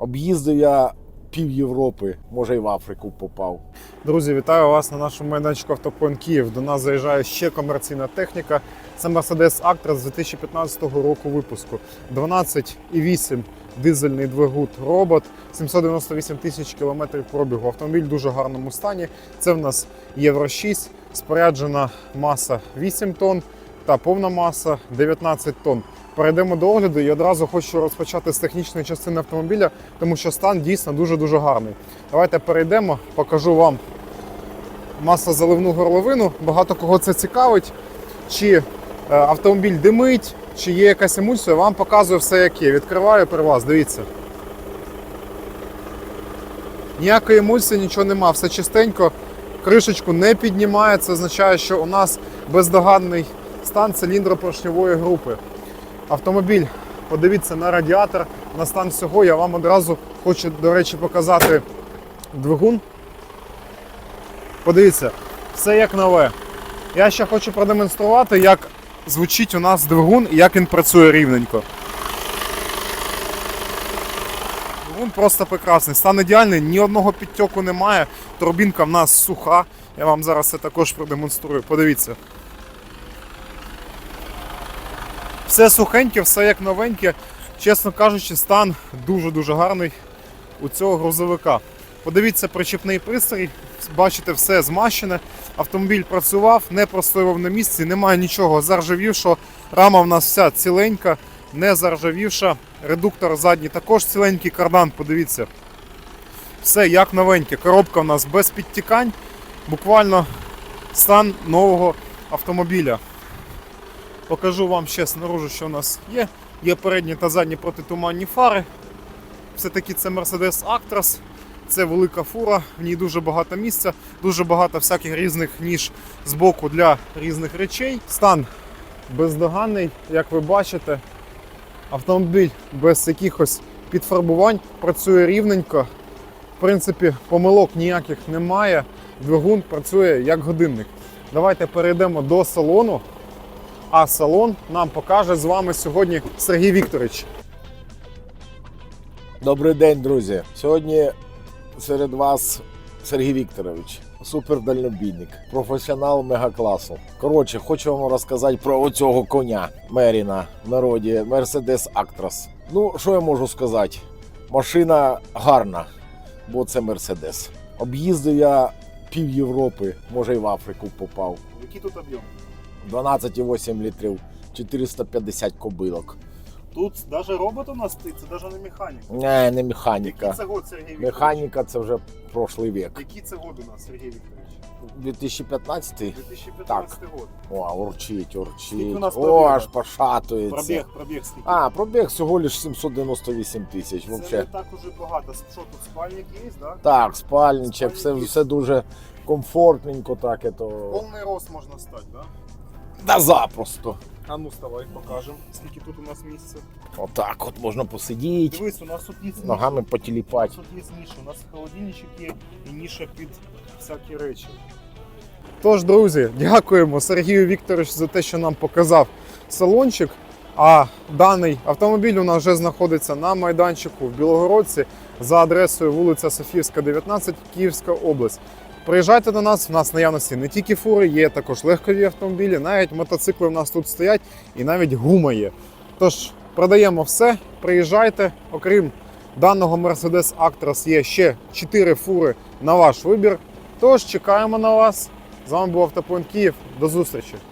Об'їздив я пів Європи, може і в Африку попав. Друзі, вітаю вас на нашому майданчику Автопоінт Київ. До нас заїжджає ще комерційна техніка. Це Mercedes Actros з 2015 року випуску. 12,8 дизельний двигун робот, 798 тисяч кілометрів пробігу. Автомобіль в дуже гарному стані. Це в нас Євро 6, споряджена маса 8 тонн та повна маса 19 тонн. Перейдемо до огляду і одразу хочу розпочати з технічної частини автомобіля, тому що стан дійсно дуже-дуже гарний. Давайте перейдемо, покажу вам масозаливну горловину. Багато кого це цікавить. Чи е, автомобіль димить, чи є якась емульсія, вам показую все як є. Відкриваю при вас, дивіться. Ніякої емульсії, нічого нема, все чистенько. Кришечку не піднімає. Це означає, що у нас бездоганний стан циліндропоршньової групи. Автомобіль, подивіться на радіатор, на стан всього. Я вам одразу хочу, до речі, показати двигун. Подивіться, все як нове. Я ще хочу продемонструвати, як звучить у нас двигун і як він працює рівненько. Двигун просто прекрасний. Стан ідеальний, ні одного підтьоку немає. Турбінка в нас суха. Я вам зараз це також продемонструю. Подивіться. Все сухеньке, все як новеньке. Чесно кажучи, стан дуже-дуже гарний у цього грузовика. Подивіться причепний пристрій, бачите, все змащене. Автомобіль працював, не простоював на місці, немає нічого заржавівшого. Рама в нас вся ціленька, не заржавівша. Редуктор задній також ціленький, кардан, подивіться. Все як новеньке. Коробка в нас без підтікань. Буквально стан нового автомобіля. Покажу вам ще снаружи, що у нас є. Є передні та задні протитуманні фари. Все-таки це Mercedes Actros. Це велика фура, в ній дуже багато місця, дуже багато всяких різних ніж з боку для різних речей. Стан бездоганний, як ви бачите. Автомобіль без якихось підфарбувань працює рівненько. В принципі, помилок ніяких немає. Двигун працює як годинник. Давайте перейдемо до салону. А салон нам покаже з вами сьогодні Сергій Вікторович. Добрий день, друзі. Сьогодні серед вас Сергій Вікторович, супердальнобійник, професіонал мегакласу. Коротше, хочу вам розказати про оцього коня Меріна в народі Mercedes Actros. Ну, що я можу сказати? Машина гарна, бо це Mercedes. Об'їздив я пів Європи, може і в Африку попав. Який тут об'єм? 12,8 літрів, 450 кобилок. Тут навіть робот у нас стоїть, це навіть не механік. Не, не механіка. це год, Сергій Вікторович? Механіка це вже прошлий вік. Який це год у нас, Сергій Вікторович? 2015 2015 год. О, урчить, Скільки урчить. у нас О, аж пошатується. Пробіг, пробіг скільки? А, пробіг всього лиш 798 тисяч. це не Вообще. так уже багато. Що тут спальник є, да? Так, спальничок, все, все дуже комфортненько, так это. Повний рост можна стати, да? Да запросто. А ну вставай, покажемо, скільки тут у нас місця. Отак от можна посидіти, Дивись, у нас тут є ніша. ногами У нас потіліпати. тут є ніша. У нас холодильничок є і ніша під всякі речі. Тож, друзі, дякуємо Сергію Вікторовичу за те, що нам показав салончик. А даний автомобіль у нас вже знаходиться на майданчику в Білогородці за адресою вулиця Софівська, 19, Київська область. Приїжджайте до нас, в нас в наявності не тільки фури, є також легкові автомобілі, навіть мотоцикли в нас тут стоять і навіть гума є. Тож продаємо все, приїжджайте. Окрім даного Mercedes Actros є ще 4 фури на ваш вибір. Тож чекаємо на вас. З вами був Автопоінт Київ. До зустрічі!